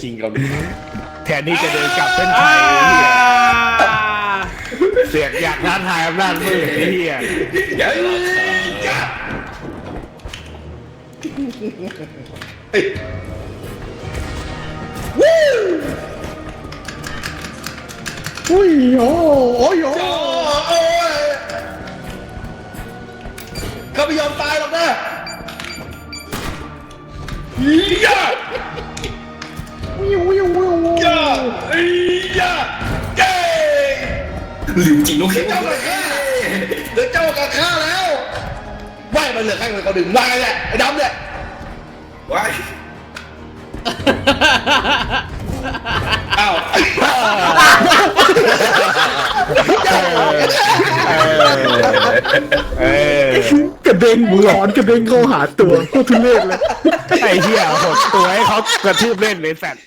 คิงเกาหลีแทนที่จะเดินกลับเส้นชัยไอ้เหี้ยเสียกอยากท้าทายอำนาจมืดไอ้เหี้ยยัยยะอุ้ยโอ้โอ้ยโอ้โอ้โอ้ยเขาไม่ยอมตายหรอกนะยะวิ ววิววิวยะยะเย้หลิวจริงลูกเดี๋ยวเจ้ากับข้าเดี๋ยวเจ้ากับข้าแล้วว่ายมันเหลือข้างหนึ่งเขาดึงมาไงเนี่ยไอ้ดำเนี่ยว้ายอ้าวเออกระเด็นหลอนกระเด็นเข้าหาตัวโคตรทุเรศเลย ไอ้เหี้ยหดตัวให้เขากระทืบเล่นเลยสัตว์